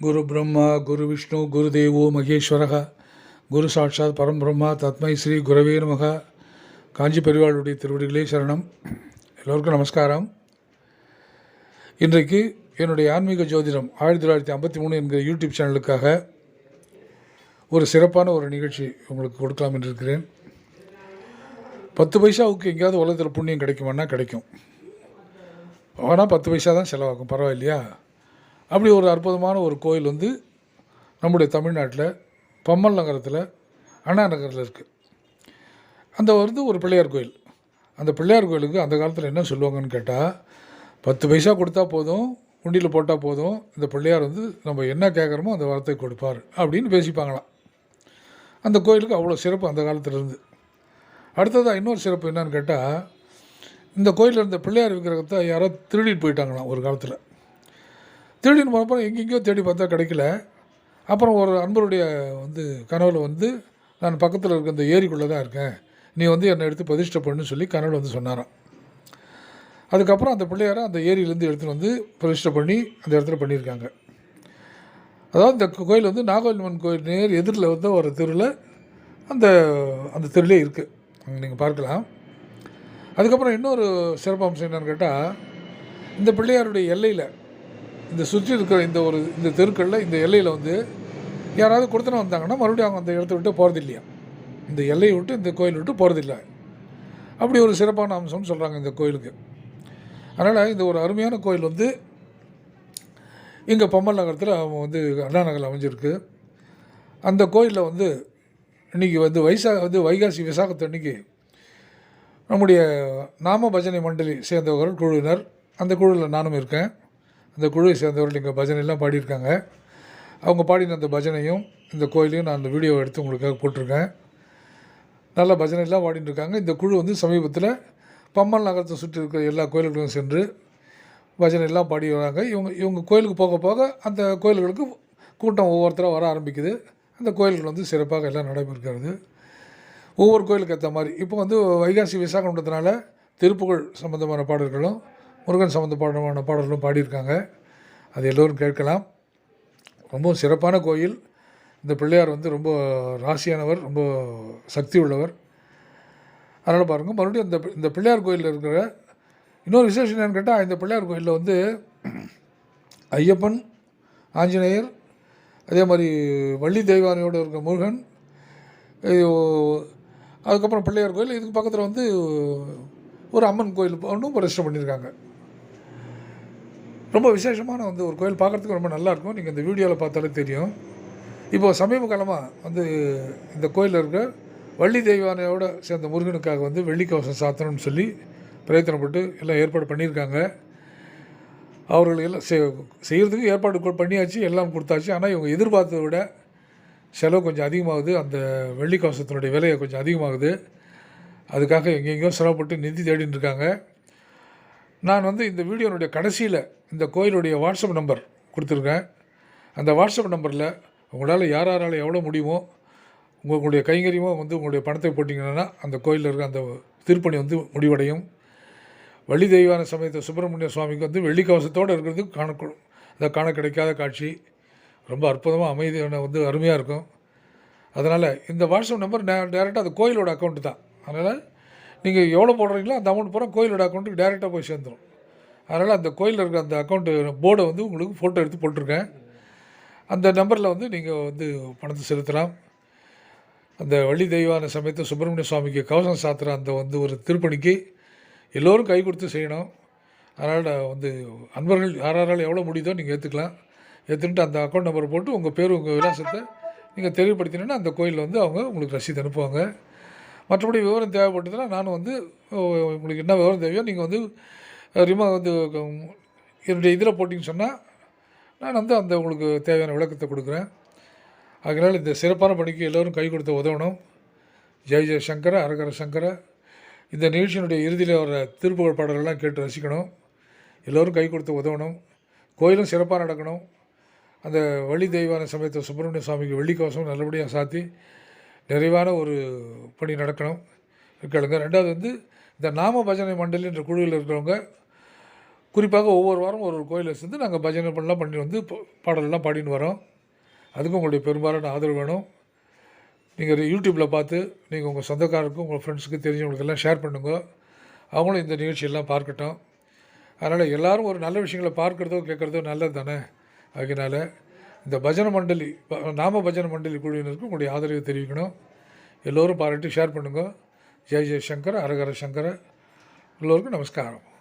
குரு பிரம்மா குரு விஷ்ணு குரு தேவோ மகேஸ்வரக. குரு சாட்சாத் பரம்பிரம்மா தத்மை ஸ்ரீ குரவே நமக. காஞ்சி பெருவாளுடைய திருவடிகளே சரணம். எல்லோருக்கும் நமஸ்காரம். இன்றைக்கு என்னுடைய ஆன்மீக ஜோதிடம் ஆயிரத்தி தொள்ளாயிரத்தி ஐம்பத்தி மூணு என்கிற யூடியூப் சேனலுக்காக ஒரு சிறப்பான ஒரு நிகழ்ச்சி உங்களுக்கு கொடுக்கலாம் என்று இருக்கிறேன். பத்து பைசாவுக்கு எங்கேயாவது உலகத்தில் புண்ணியம் கிடைக்குமானா கிடைக்கும். ஆனால் பத்து பைசா தான் செலவாகும். பரவாயில்லையா? அப்படி ஒரு அற்புதமான ஒரு கோயில் வந்து நம்முடைய தமிழ்நாட்டில் பம்மல் நகரத்தில் அண்ணா நகரில் இருக்குது அந்த வந்து ஒரு பிள்ளையார் கோயில். அந்த பிள்ளையார் கோயிலுக்கு அந்த காலத்தில் என்ன சொல்லுவாங்கன்னு கேட்டால் பத்து பைசா கொடுத்தா போதும் உண்டியில் போட்டால் போதும் இந்த பிள்ளையார் வந்து நம்ம என்ன கேட்குறோமோ அந்த வார்த்தை கொடுப்பார் அப்படின்னு பேசிப்பாங்களாம். அந்த கோயிலுக்கு அவ்வளோ சிறப்பு அந்த காலத்துல இருந்து. அடுத்ததாக இன்னொரு சிறப்பு என்னன்னு கேட்டால் இந்த கோயிலில் இருந்த பிள்ளையார் விக்கிரகத்தை யாரோ திருடிட்டு போயிட்டாங்களாம் ஒரு காலத்தில். தேடின்னு போனப்பறம் எங்கெங்கேயோ தேடி பார்த்தா கிடைக்கல. அப்புறம் ஒரு அன்பருடைய வந்து கனவில் வந்து நான் பக்கத்தில் இருக்க இந்த ஏரிக்குள்ளே தான் இருக்கேன். நீ வந்து என்னை எடுத்து பிரதிஷ்டை பண்ணுன்னு சொல்லி கனவில் வந்து சொன்னாரான் அதுக்கப்புறம் அந்த பிள்ளையாரை அந்த ஏரியிலேருந்து எடுத்துகிட்டு வந்து பிரதிஷ்டை பண்ணி அந்த இடத்துல பண்ணியிருக்காங்க. அதாவது இந்த கோயில் வந்து நாகவல்லிமன் கோயில் நேர் எதிரில் வந்து ஒரு தெருவில் அந்த அந்த தெருவிலே இருக்குது நீங்கள் பார்க்கலாம். அதுக்கப்புறம் இன்னொரு சிறப்பம்சம் என்னன்னு கேட்டால் இந்த பிள்ளையாருடைய எல்லையில் இந்த சுற்றி இருக்கிற இந்த ஒரு இந்த தெருக்களில் இந்த எல்லையில் வந்து யாராவது கொடுத்துன வந்தாங்கன்னா மறுபடியும் அவங்க அந்த இடத்த விட்டு போகிறது இல்லையா இந்த எல்லையை விட்டு இந்த கோயில் விட்டு போகிறதில்ல அப்படி ஒரு சிறப்பான அம்சம்னு சொல்கிறாங்க இந்த கோயிலுக்கு. அதனால் இந்த ஒரு அருமையான கோயில் வந்து இங்கே பம்மல் நகரத்தில் அவங்க வந்து அண்ணா நகரில் அமைஞ்சிருக்கு. அந்த கோயிலில் வந்து இன்றைக்கி வந்து வைசாக வந்து வைகாசி விசாகத்து அன்னைக்கு நம்முடைய நாம பஜனை மண்டலி சேர்ந்தவர்கள் குழுவினர். அந்த குழுவில் நானும் இருக்கேன். அந்த குழுவை சேர்ந்தவர்கள் இங்கே பஜனைலாம் பாடியிருக்காங்க. அவங்க பாடின அந்த பஜனையும் இந்த கோயிலையும் நான் அந்த வீடியோ எடுத்து உங்களுக்காக போட்டிருக்கேன். நல்ல பஜனைலாம் பாடிட்டு இருக்காங்க. இந்த குழு வந்து சமீபத்தில் பம்மல் நகரத்தை சுற்றி இருக்கிற எல்லா கோயில்களுக்கும் சென்று பஜனைலாம் பாடி வராங்க. இவங்க இவங்க கோயிலுக்கு போக போக அந்த கோயில்களுக்கு கூட்டம் ஒவ்வொருத்தராக வர ஆரம்பிக்குது. அந்த கோயில்கள் வந்து சிறப்பாக எல்லாம் நடைபெறுகிறது. ஒவ்வொரு கோயிலுக்கு ஏற்ற மாதிரி. இப்போ வந்து வைகாசி விசாகன்றதுனால திருப்புகழ் சம்மந்தமான பாடல்களும் முருகன் சம்மந்தப்படமான பாடல்களும் பாடியிருக்காங்க. அது எல்லோரும் கேட்கலாம். ரொம்ப சிறப்பான கோயில். இந்த பிள்ளையார் வந்து ரொம்ப ராசியானவர் ரொம்ப சக்தி உள்ளவர் அதனால் பாருங்கள் மறுபடியும் இந்த இந்த பிள்ளையார் கோயிலில் இருக்கிற இன்னொரு விசேஷம் என்னென்னு கேட்டால் இந்த பிள்ளையார் கோயிலில் வந்து ஐயப்பன் ஆஞ்சநேயர் அதே மாதிரி வள்ளி தெய்வானையோடு இருக்க முருகன் அதுக்கப்புறம் பிள்ளையார் கோயில். இதுக்கு பக்கத்தில் வந்து ஒரு அம்மன் கோயில் ஒன்றும் பிரதிஷ்டை பண்ணியிருக்காங்க. ரொம்ப விசேஷமான வந்து ஒரு கோயில் பார்க்குறதுக்கு ரொம்ப நல்லாயிருக்கும். நீங்கள் இந்த வீடியோவில் பார்த்தாலே தெரியும். இப்போது சமீப காலமாக வந்து இந்த கோயிலில் இருக்க வள்ளி தெய்வானையோடு சேர்ந்த முருகனுக்காக வந்து வெள்ளிக்கவசம் சாத்தணும்னு சொல்லி பிரயத்தனப்பட்டு எல்லாம் ஏற்பாடு பண்ணியிருக்காங்க. அவர்கள் எல்லாம் செய் செய்கிறதுக்கு ஏற்பாடு பண்ணியாச்சு எல்லாம் கொடுத்தாச்சு. ஆனால் இவங்க எதிர்பார்த்ததை விட செலவு கொஞ்சம் அதிகமாகுது. அந்த வெள்ளி கவசத்தினுடைய விலையை கொஞ்சம் அதிகமாகுது. அதுக்காக எங்கெங்கேயோ சிரமப்பட்டு நிதி தேடின்னு இருக்காங்க. நான் வந்து இந்த வீடியோனுடைய கடைசியில் இந்த கோயிலுடைய வாட்ஸ்அப் நம்பர் கொடுத்துருக்கேன். அந்த வாட்ஸ்அப் நம்பரில் உங்களால் யார் யாரால் எவ்வளோ முடியுமோ உங்களுடைய கைங்கரியமாக வந்து உங்களுடைய பணத்தை போட்டிங்கன்னா அந்த கோயிலில் இருக்க அந்த திருப்பணி வந்து முடிவடையும். வள்ளி தெய்வான சமயத்தை சுப்பிரமணிய சுவாமிக்கு வந்து வெள்ளிக்கவசத்தோடு இருக்கிறது காண அதை காண கிடைக்காத காட்சி. ரொம்ப அற்புதமாக அமைதியான வந்து அருமையாக இருக்கும். அதனால் இந்த வாட்ஸ்அப் நம்பர் டே டேரெக்டாக அது கோயிலோட அக்கௌண்ட்டு தான். அதனால் நீங்கள் எவ்வளோ போடுறீங்களோ அந்த அமௌண்ட் பூரா கோயிலோட அக்கௌண்ட்டுக்கு டேரெக்டாக போய் சேர்ந்துடும் அதனால் அந்த கோயிலில் இருக்க அந்த அக்கௌண்ட்டு போர்டை வந்து உங்களுக்கு ஃபோட்டோ எடுத்து போட்டிருக்கேன். அந்த நம்பரில் வந்து நீங்கள் வந்து பணத்தை செலுத்தலாம். அந்த வள்ளி தெய்வான சமயத்தை சுப்பிரமணிய சுவாமிக்கு கவசம் சாத்திர அந்த வந்து ஒரு திருப்பணிக்கு எல்லோரும் கை கொடுத்து செய்யணும். அதனால் நான் வந்து அன்பர்கள் யாரால் எவ்வளோ முடியுதோ நீங்கள் ஏற்றுக்கலாம் ஏற்றுன்ட்டு அந்த அக்கௌண்ட் நம்பரை போட்டு உங்கள் பேர் உங்கள் விலாசத்தை நீங்கள் தெரியப்படுத்தினீங்கன்னா அந்த கோயிலில் வந்து அவங்க உங்களுக்கு ரசீது அனுப்புவாங்க. மற்றபடி விவரம் தேவைப்பட்டதுன்னா நானும் வந்து உங்களுக்கு என்ன விவரம் தேவையோ நீங்கள் வந்து ரிமோ வந்து என்னுடைய இதில் போட்டிங்கன்னு சொன்னால் நான் வந்து அந்த உங்களுக்கு தேவையான விளக்கத்தை கொடுக்குறேன். அதனால் இந்த சிறப்பான பணிக்கு எல்லோரும் கை கொடுத்து உதவணும். ஜெய் ஜெய் சங்கர அரகர சங்கர இந்த நிகழ்ச்சியினுடைய இறுதியில் வர திருப்புகழ் பாடல்கள்லாம் கேட்டு ரசிக்கணும். எல்லோரும் கை கொடுத்து உதவணும். கோயிலும் சிறப்பாக நடக்கணும். அந்த வள்ளி தெய்வான சமயத்தை சுப்பிரமணிய சுவாமிக்கு வெள்ளிக்கவசம் நல்லபடியாக சாத்தி நிறைவான ஒரு பணி நடக்கணும். கேளுங்க. ரெண்டாவது வந்து இந்த நாம பஜனை மண்டலின்ற குழுவில் இருக்கிறவங்க குறிப்பாக ஒவ்வொரு வாரம் ஒரு ஒரு கோயிலை சேர்ந்து நாங்கள் பஜனை பண்ணலாம் பண்ணி வந்து பாடலெல்லாம் பாடின்னு வரோம். அதுக்கும் உங்களுடைய பெரும்பாலான ஆதரவு வேணும். நீங்கள் யூடியூப்பில் பார்த்து நீங்கள் உங்கள் சொந்தக்காரருக்கும் உங்கள் ஃப்ரெண்ட்ஸுக்கு தெரிஞ்சவங்களுக்கெல்லாம் ஷேர் பண்ணுங்க. அவங்களும் இந்த நிகழ்ச்சியெல்லாம் பார்க்கட்டும். அதனால் எல்லாரும் ஒரு நல்ல விஷயங்களை பார்க்குறதோ கேட்குறதோ நல்லது தானே. அதனால் இந்த பஜனை மண்டலி ப- நாம பஜனை மண்டலி குழுவினருக்கு உங்களுடைய ஆதரவை தெரிவிக்கணும். எல்லோரும் பாராட்டி ஷேர் பண்ணுங்க. ஜெய் ஜெய் சங்கர் அரகர சங்கர. எல்லோருக்கும் நமஸ்காரம்.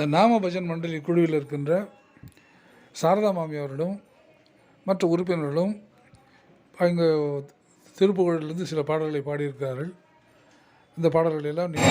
இந்த நாம பஜன் மண்டலி குழுவில் இருக்கின்ற சாரதா மாமி அவர்களும் மற்ற உறுப்பினர்களும் அங்கே திருப்புகழிலிருந்து சில பாடல்களை பாடியிருக்கிறார்கள். இந்த பாடல்களை எல்லாம் நீங்கள்